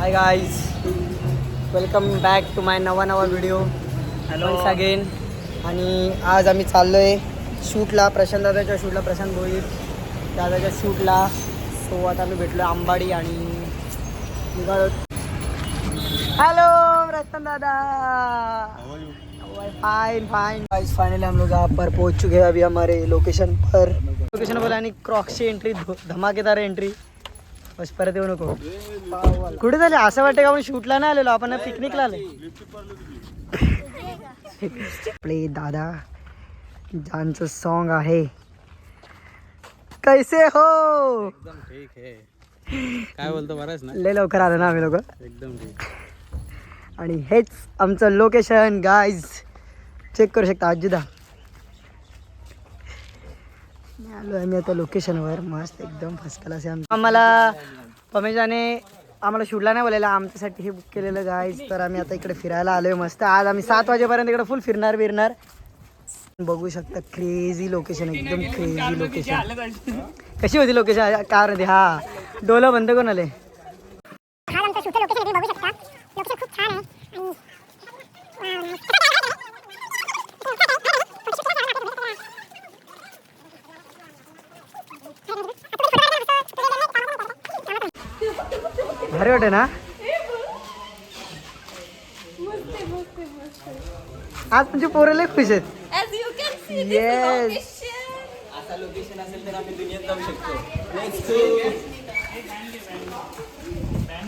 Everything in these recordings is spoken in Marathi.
Hi guys welcome back to my नवा नवा व्हिडिओ. वन्स अगेन आणि आज आम्ही चाललो आहे शूटला प्रशांत दादाच्या शूटला प्रशांत भोईर दादाच्या शूटला. सो आता आम्ही भेटलो आंबाडी आणि हेलो प्रशांत दादा. फाइन फाइन गाइस फाइनली हम लोग यहाँ पर पहुंच चुके हैं अभी हमारे लोकेशन पर. लोकेशन पर आणि क्रॉक्सची एंट्री धमाकेदार एंट्री बस परत येऊ नको. कुठे झाले? असं वाटतं का आपण शूटला नाही आलेलो? आपण पिकनिकला आले आपले दादा ज्यांचं सॉन्ग आहे कैसे हो? एकदम ठीक आहे. काय बोलतो बरंच ना? लय लवकर आलो ना आम्ही लोक एकदम ठीक. आणि हेच आमचं लोकेशन गाईज चेक करू शकता आजीदा. आलो आम्ही आता लोकेशनवर मस्त एकदम फर्स्ट क्लास आहे आम्हाला पमेशाने आम्हाला शूटला नाही बोलायला आमच्यासाठी हे बुक केलेलं गाईज तर आम्ही आता इकडे फिरायला आलोय मस्त. आज आम्ही सात वाजेपर्यंत इकडे फुल फिरणार बिरणार. बघू शकता क्रेझी लोकेशन एकदम क्रेझी लोकेशन कशी होती लोकेशन कारमध्ये हा. डोलं बंद कोण आले हा आमचा शूटर लोकेशन तुम्ही बघू शकता लोकेशन खूप छान आहे आणि भारी वाटे ना? आज तुमचे पोरं लय खुश आहेत. As you can see, this Yes. is location.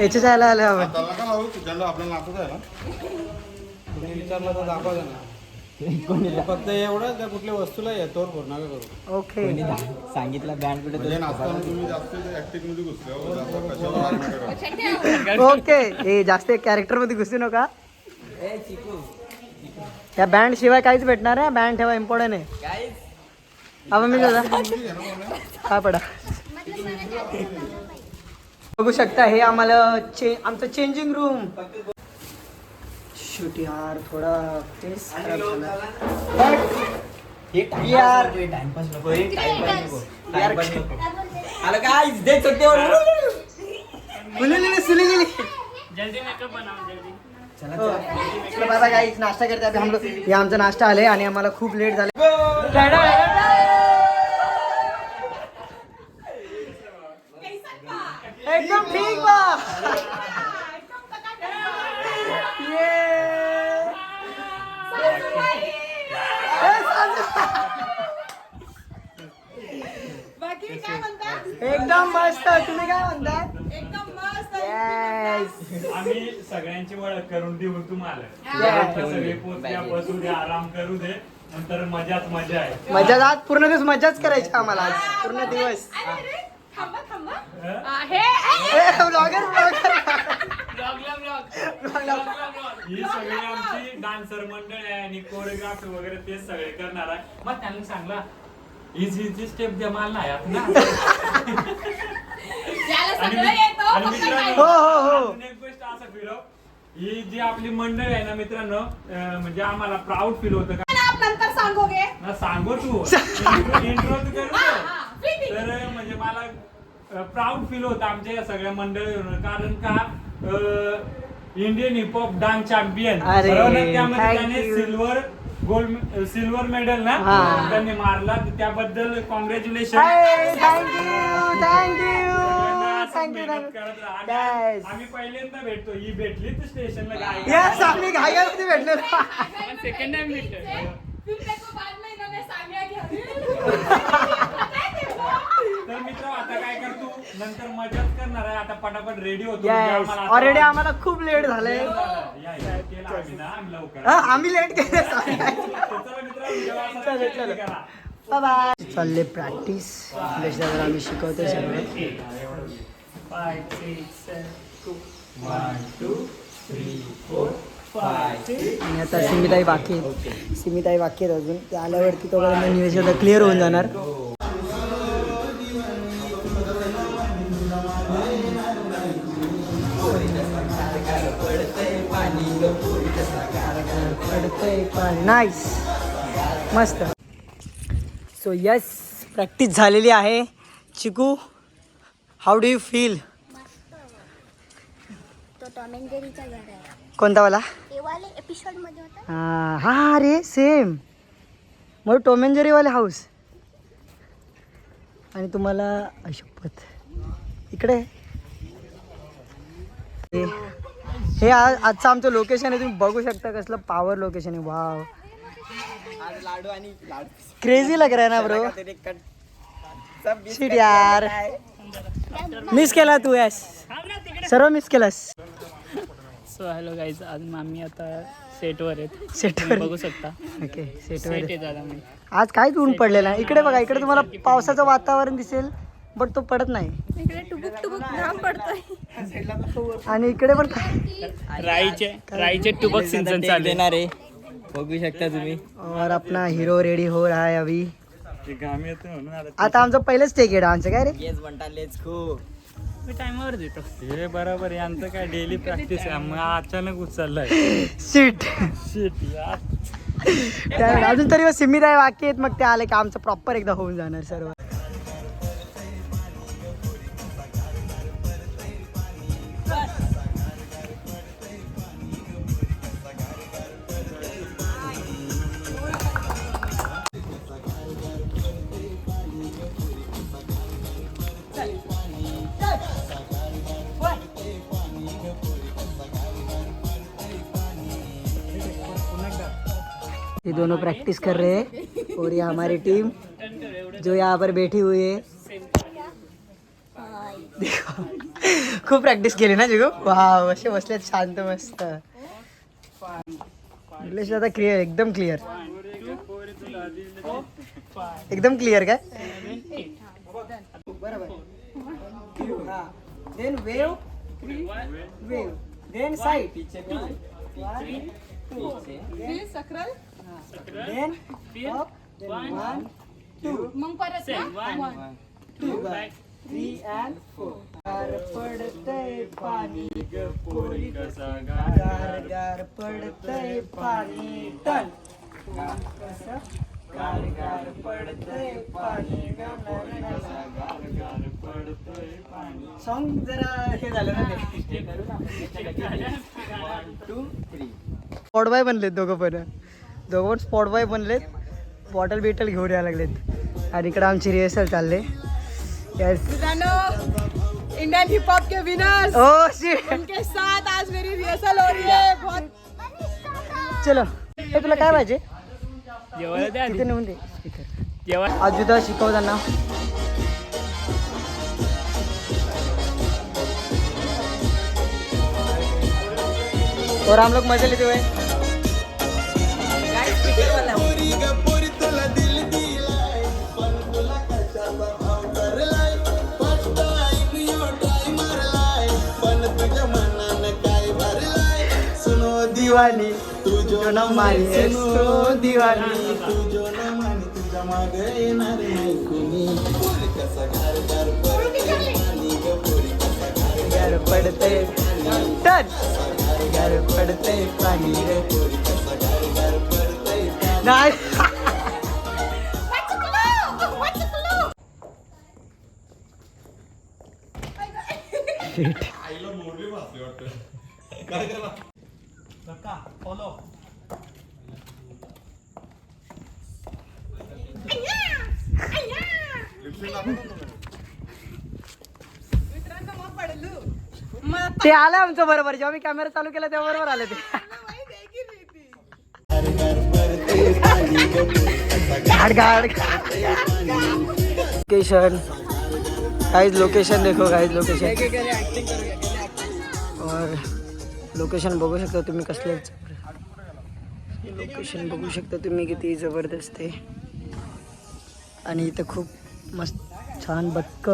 याच्या जायला आलं आपण. त्याला का लावू झेंडा आपल्याला नाचत आहे ना? तुम्ही विचारलं तर दाखवा ना फक्त एवढं त्या कुठल्या वस्तूला येतो नका करू ओके. म्हणजे नाचताना तुम्ही जास्त ऍक्टिंगमध्ये घुसले हो जास्त लागलं करा. ओके. हे जास्त कॅरेक्टरमध्ये घुसू नका. या बँड शिवाय काहीच भेटणार आहे बँड ठेवा इम्पॉर्टंट आहे. आपण मी दादा. काय पडा. बघू शकता हे आम्हाला चे आमचं चेंजिंग रूम शूट यार थोडा फेस खराब झाला. यार यार मुलीने सुली गेली. हो. चलो. बाबा गाईस नाश्ता करते अभी हम लोग ये आमचा नाश्ता आले आणि आम्हाला खूप लेट झालं. मस्त तुम्ही काय म्हणताय? एकदम मस्त. येस आम्ही सगळ्यांची ओळख करून देऊ तुम्हाला. Yeah. सगळे पोचल्या बसू दे आराम करू दे. नंतर मजाच मजा आहे. मजा आज पूर्ण दिवस मजाच करायची आम्हाला आज. पूर्ण दिवस. थांबा हे? ब्लॉगर ब्लॉगर ही सगळी आमची डान्सर मंडळ आहे आणि कोरिओग्राफी वगैरे ते सगळे करणार आहे. मग त्यांना सांगला इझी इझी स्टेप द्या मला नाही येत ना. ज्याला आणि सगळं येतं आणि फक्त मित्रांनो, हो, हो, हो. अजून एक गोष्ट असं फिरव ही. जी आपली मंडळ आहे ना मित्रांनो अं, म्हणजे आम्हाला प्राऊड फील होतं का? आप नंतर सांगोगे? ना सांगू तू. इंट्रो तू करू हा, ना. हा, ठीक आहे. तर म्हणजे मला प्राऊड फील होतं आमच्या या सगळ्या मंडळीवर कारण का इंडियन हिपहॉप डान्स चॅम्पियन अरे, त्यामध्ये thank त्याने you. Silver gold silver medal ना. त्यांनी मारला. त्याबद्दल कॉंग्रॅच्युलेशन थँक्यू थँक्यू. आम्ही पहिल्यांदा भेटतो. ही भेटली तर स्टेशनला काय येस आम्ही घाईमध्ये भेटलो. सेकंड टाइम फिर मेरे को बाद में इन्होंने सानिया घ्या तर मित्र आता काय करतो नंतर मजाच करणार आहे. आता पटापट रेडी होतो. म्हणजे येस आम्हाला ऑलरेडी खूप लेट झालंय. आम्ही लेट केलं चालले प्रॅक्टिस जसं आम्ही शिकवतोय सगळे. आणि आता सिमिताई बाकी सिमिताई बाकी आहेत अजून. ते आल्यावरती तोपर्यंत निवेश क्लिअर होऊन जाणार. नाईस मस्त. सो यस प्रॅक्टिस झालेली आहे. Chiku how do you feel तो टॉम अँड जेरीचा घर आहे. कोणता वाला? ते वाले एपिसोडमध्ये होता. हा हा रे सेम मग टॉम अँड जेरीवाले हाऊस आणि तुम्हाला अशपथ इकडे. हे- हे आ- आजचं आमचं लोकेशन आहे तुम्ही बघू शकता कसलं पॉवर लोकेशन आहे. वाव क्रेझी लग रहा है ना ब्रो शिट यार. मिस केला तू यस सर्व मिस केलास. सो हॅलो गाईज आज आम्ही आता सेटवर आहेत. सेटवर बघू शकता. ओके सेट सेटवर आज काहीच ऊन पडलेलं आहे? इकडे बघा इकडे तुम्हाला पावसाचं वातावरण दिसेल. बट तो पडत नाही. इकडे टुबुक टुबुक घाम पडतोय. आणि इकडे पण काय- राईचे राईचे टुबक सिंचन चालू आहे. बघू शकता तुम्ही. और अपना हीरो रेडी हो रहा है अभी. आता आमचं पहिलंच टेक आहे डान्स काय रे? येस म्हणता लेट्स गो मी टायमावर देतो. हे बरोबर यांचं काय डेली प्रॅक्टिस आहे. मग अचानक उचललाय. सीट शिट यार त्यावेळी अजून तरी सिमी राय बाकी आहेत. मग ते आले की आमचं प्रॉपर एकदा होऊन जाणार सर्व. ये दोनों प्रैक्टिस कर रहे हैं और ये हमारी टीम जो यहाँ पर बैठी हुई है। देखो खूप प्रॅक्टिस केली ना जिगो। वा असे बसलेत शांत, मस्त। इंग्लिश आता क्लिअर एकदम क्लिअर एकदम क्लिअर काय? Then wave wave then side then up, then one, two, मग परत ना One. two, three and four. गार पडतय पाणी ग पोरी गार गार पडतय पाणी टन कसं? गार गार पडतय पाणी सॉन्ग जरा हे झालं ना ते. टू थ्री स्पॉट बॉय बनलेत दोघं पण. दोघं स्पॉट बॉय बनलेत. बॉटल बिटल घेऊन यायला लागलेत. आणि इकडे आमची रिहर्सल चालले. येस इंडियन हिप हॉप के विनर्स ओ शिट उनके साथ आज मेरी रिहर्सल हो रही है. बहुत चलो. हे तुला काय पाहिजे. तिथे नेऊन दे. अजुदा शिकवताना और हम लोग मजे लेते हुए सुनो दीवानी तू जो न मारी है सुनो दीवानी घर पडते टन घर पडते पाणी रे नाही आईला मोरली भासली वाटतं काय करा मित्रांनो मग पडलो मला ते आलं आमचं बरोबर. जेव्हा मी कॅमेरा चालू केला तेव्हा बरोबर आले ते. लोकेशन गाइस लोकेशन देखो गाइस लोकेशन और लोकेशन बघू शकता तुम्ही कसले. लोकेशन बघू शकता तुम्ही किती जबरदस्त आहे. आणि इथं खूप मस्त छान बक्क.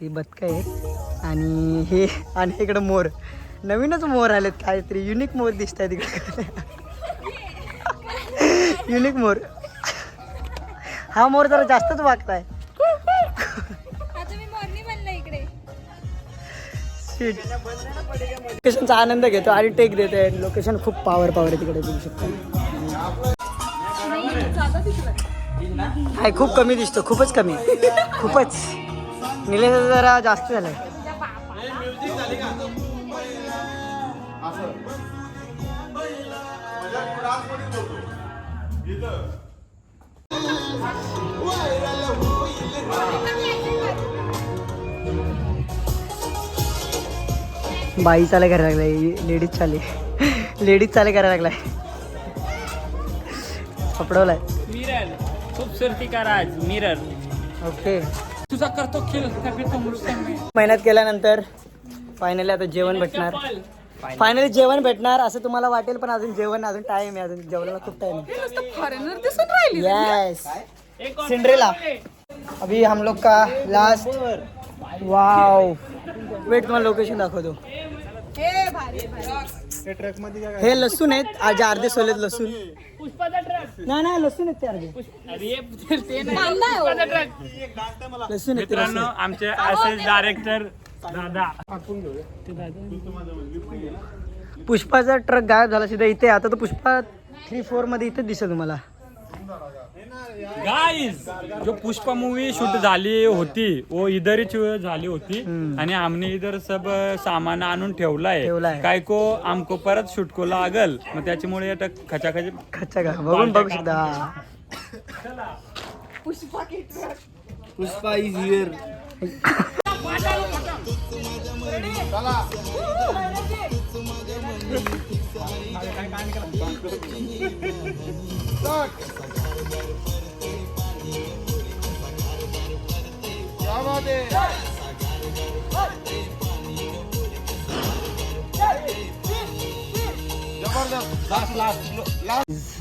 ही बदकं आहेत. आणि हे आणि इकडे मोर. नवीनच मोर आलेत काहीतरी. युनिक मोर दिसत आहेत इकडे. युनिक मोर. हा मोर जरा जास्तच वागताय. लोकेशनचा आनंद घेतो आणि टेक देतोय. लोकेशन खूप पॉवर पॉवर आहे तिकडे बघू शकतो. हाय खूप कमी दिसतो. खूपच कमी. खूपच. निलेश जरा जास्त झालंय. बाई चाले करायला लागलाय लेडीज चाले. लेडीज चाले करायला लागलाय. सापडवलाय मिरर. खूबसूरती का राज मिरर. ओके. तुझा करतो खेळ मेहनत केल्यानंतर फायनली आता जेवण भेटणार. फायनली जेवण भेटणार असं तुम्हाला वाटेल पण अजून जेवण अजून टाइम आहे अजून जेवणाला खूप टाइम आहे. फॉरेनर दिसून राहिली यस सिंड्रेला. अभी हम लोग का लास्ट वाव वेट तुम्हाला लोकेशन दाखवतो. हे भारी भारी. हे लसूण आहेत आज अर्धे सोलेत लसूण. पुष्पाचा ट्रक नाही नाही लसूण आहेत ते अर्धे. अरे ते नाही. कांदा आहे हो. पुष्पाचा ट्रक लसूण आहेत ते मित्रांनो. आमचे असे डायरेक्टर दादा. पुष्पाचा ट्रक गायब झाला सीधा इथे आता तो पुष्पा थ्री फोरमध्ये इथेच दिसेल तुम्हाला. गाईज जो पुष्पा मूवी शूट झाली होती वो इधरच झाली होती हम्म. आणि आमने इधर सब सामान आणून ठेवलाय ठेवलाय. काय को आमको परत शूट को लागल मग त्याच्यामुळे आता खचाखच खच्चा का बघून बघू शकता हा. पुष्पा इज हिअर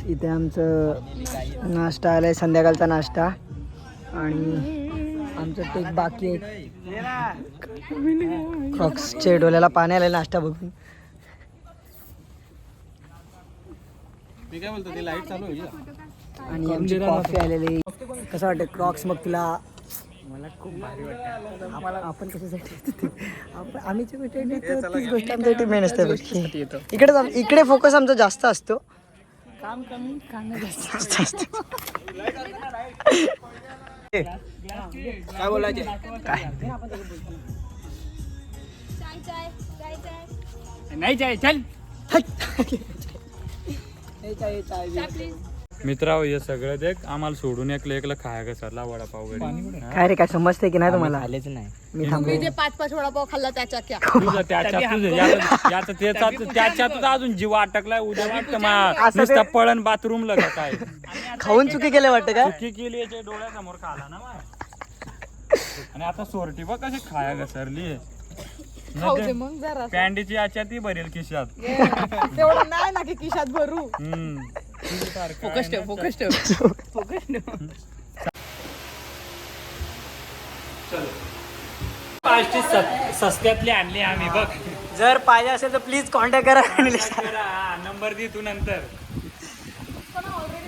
इथे आमचं नाश्ता आलाय संध्याकाळचा नाश्ता. आणि आमचं टेक बाकी आहे. क्रॉक्सचे डोल्याला पाणी आलं नाश्ता बघून. मी काय बोलतो ती लाइट चालू होईल का? आणि आमची कॉफी आलेली. कसं वाटतं क्रॉक्स मग तुला? मला खूप भारी वाटतं आम्हाला आपण कशासाठी? आपण आम्ही जी गोष्ट तीच गोष्ट आमच्यासाठी मेन असते. इकडे इकडे फोकस आमचा जास्त असतो. काम कमी खाणं जास्त. असतो. काय बोलायचे? काय? चाय चाय चाय चाय. नाही जाय चल. मित्राव हे सगळं देख आम्हाला सोडून एकलं एकलं खाया घसरला वडापाव वगैरे. काय रे काय समजते की नाही तुम्हाला? आलेच नाही. मी थांबलो. मी जे पाच पाच वडापाव खाल्ला त्याच्या क्या तुझं त्याच्यात त्याच्यातच अजून जीव अटकलाय उद्या वाटतं मा नुसतं पळण बाथरूम लगा काय? खाऊन चुकी केलं वाटतं का? चुकी केली याच्या डोळ्यासमोर खाला ना आणि आता सोरटी बघ कशी खाया घसरली खाऊ दे मग जरा पॅन्डीची याच्या ती भरेल खिशात. तेवढं नाही ना की खिशात भरू. फोकस ठेव फोकस ठेव. फोकस ठेव. पाचशे सत- सस्त्यातली आणली आम्ही बघ. जर पाहिजे असेल तर प्लीज कॉन्टॅक्ट करा नंबर दे तू नंतर.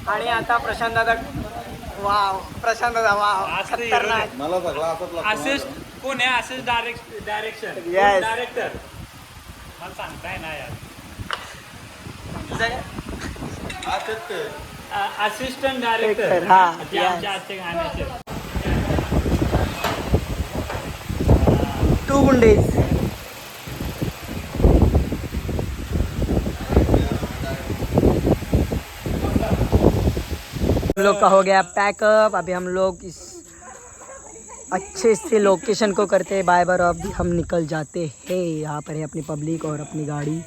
आणि आता प्रशांत दादा वाव प्रशांत दादा वाव. मला सगळा असंच कोण आहे? Assist direct direction Yes. Director मला सांगताय ना यार. असिस्टंट डायरेक्टर Director, हा, ते yes. आमच्या आजच्या गाण्याचे टू गुंडेज. हम लोग का हो गया पैकअप अभी हम लोग इस अच्छे से लोकेशन को करते हैं। बाय बार अभी हम निकल जाते हैं। यहाँ पर है अपनी पब्लिक और अपनी गाड़ी।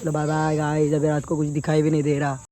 चलो बाय बाय गाइस अभी रात को कुछ दिखाई भी नहीं दे रहा।